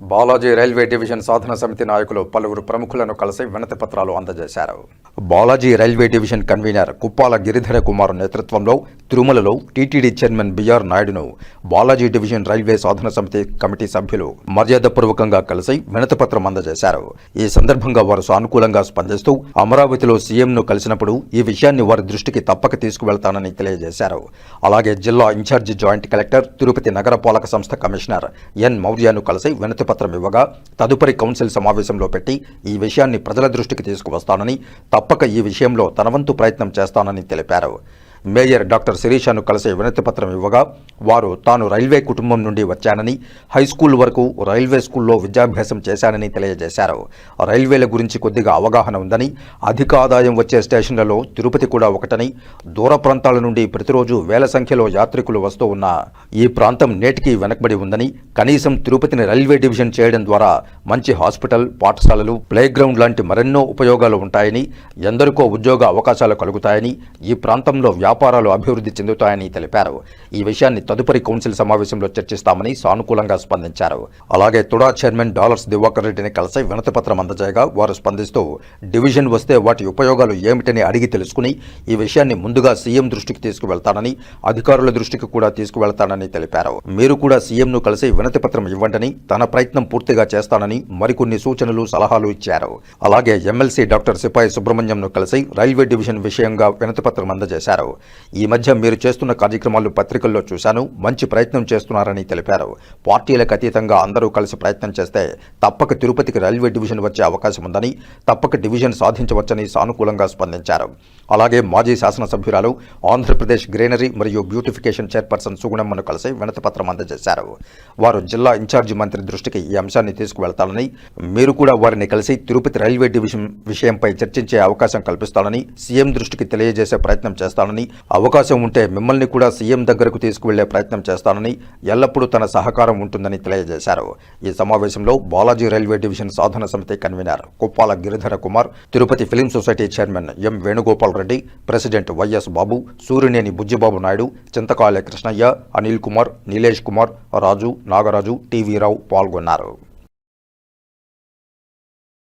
Balaji railway division Sadhana సమితి నాయకులు పలువురు ప్రముఖులను కలిసి వినతి పత్రాలు అందజేశారు. Balaji railway division convener Kuppala Giridhara Kumar నేతృత్వంలో తిరుమలలో టీటీడీ చైర్మన్ బిఆర్ నాయుడును బాలాజీ డివిజన్ రైల్వే సాధన సమితి కమిటీ సభ్యులు మర్యాదపూర్వకంగా కలిసి వినతపత్రం అందజేశారు. ఈ సందర్భంగా వారు సానుకూలంగా స్పందిస్తూ అమరావతిలో సీఎంను కలిసినప్పుడు ఈ విషయాన్ని వారి దృష్టికి తప్పక తీసుకువెళ్తానని తెలియజేశారు. అలాగే జిల్లా ఇన్ఛార్జి జాయింట్ కలెక్టర్ తిరుపతి నగర పాలక సంస్థ కమిషనర్ ఎన్ మౌర్యను కలిసి వినతిపత్రం ఇవ్వగా తదుపరి కౌన్సిల్ సమావేశంలో పెట్టి ఈ విషయాన్ని ప్రజల దృష్టికి తీసుకువస్తానని తప్పక ఈ విషయంలో తనవంతు ప్రయత్నం చేస్తానని తెలిపారు. మేయర్ డాక్టర్ శిరీషను కలిసి వినతి పత్రం ఇవ్వగా వారు తాను రైల్వే కుటుంబం నుండి వచ్చానని హై స్కూల్ వరకు రైల్వే స్కూల్లో విద్యాభ్యాసం చేశానని తెలియజేశారు. రైల్వేల గురించి కొద్దిగా అవగాహన ఉందని అధిక ఆదాయం వచ్చే స్టేషన్లలో తిరుపతి కూడా ఒకటని దూర ప్రాంతాల నుండి ప్రతిరోజు వేల సంఖ్యలో యాత్రికులు వస్తూ ఉన్న ఈ ప్రాంతం నేటికి వెనకబడి ఉందని కనీసం తిరుపతిని రైల్వే డివిజన్ చేయడం ద్వారా మంచి హాస్పిటల్ పాఠశాలలు ప్లేగ్రౌండ్ లాంటి మరెన్నో ఉపయోగాలు ఉంటాయని ఎందరికో ఉద్యోగ అవకాశాలు కలుగుతాయని ఈ ప్రాంతంలో వ్యాపారాలు అభివృద్ధి చెందుతాయని తెలిపారు. ఈ విషయాన్ని తదుపరి కౌన్సిల్ సమావేశంలో చర్చిస్తామని సానుకూలంగా స్పందించారు. అలాగే తుడా చైర్మన్ డాలర్స్ దివాకర్ రెడ్డిని కలిసి వినతి పత్రం అందజేయగా వారు స్పందిస్తూ డివిజన్ వస్తే వాటి ఉపయోగాలు ఏమిటని అడిగి తెలుసుకుని ఈ విషయాన్ని ముందుగా సీఎం దృష్టికి తీసుకువెళ్తానని అధికారుల దృష్టికి కూడా తీసుకువెళ్తానని తెలిపారు. మీరు కూడా సీఎంను కలిసి వినతి పత్రం ఇవ్వండని తన ప్రయత్నం పూర్తిగా చేస్తానని మరికొన్ని సూచనలు సలహాలు ఇచ్చారు. అలాగే ఎమ్మెల్సీ డాక్టర్ సిపాయి సుబ్రహ్మణ్యంను కలిసి రైల్వే డివిజన్ విషయంగా వినతి పత్రం అందజేశారు. ఈ మధ్య మీరు చేస్తున్న కార్యక్రమాలు పత్రికల్లో చూశాను. మంచి ప్రయత్నం చేస్తున్నారని తెలిపారు. పార్టీలకు అతీతంగా అందరూ కలిసి ప్రయత్నం చేస్తే తప్పక తిరుపతికి రైల్వే డివిజన్ వచ్చే అవకాశం ఉందని తప్పక డివిజన్ సాధించవచ్చని సానుకూలంగా స్పందించారు. అలాగే మాజీ శాసనసభ్యురాలు ఆంధ్రప్రదేశ్ గ్రీనరీ మరియు బ్యూటిఫికేషన్ చైర్పర్సన్ సుగుణమ్మను కలిసి వినతిపత్రం అందజేశారు. వారు జిల్లా ఇన్ఛార్జి మంత్రి దృష్టికి ఈ అంశాన్ని తీసుకువెళ్తానని మీరు కూడా వారిని కలిసి తిరుపతి రైల్వే డివిజన్ విషయంపై చర్చించే అవకాశం కల్పిస్తానని సీఎం దృష్టికి తెలియజేసే ప్రయత్నం చేస్తానని అవకాశం ఉంటే మిమ్మల్ని కూడా సీఎం దగ్గరకు తీసుకువెళ్ళే ప్రయత్నం చేస్తానని ఎల్లప్పుడూ తన సహకారం ఉంటుందని తెలియజేశారు. ఈ సమావేశంలో Balaji railway division Sadhana Samiti convener Kuppala Giridhara Kumar Tirupati film society chairman M Venugopal Reddy president YS Babu Suryaneni Bujjibabu Naidu Chintakayala Krishnaiah Anil Kumar Nilesh Kumar Raju Nagaraju T V Rao పాల్గొన్నారు.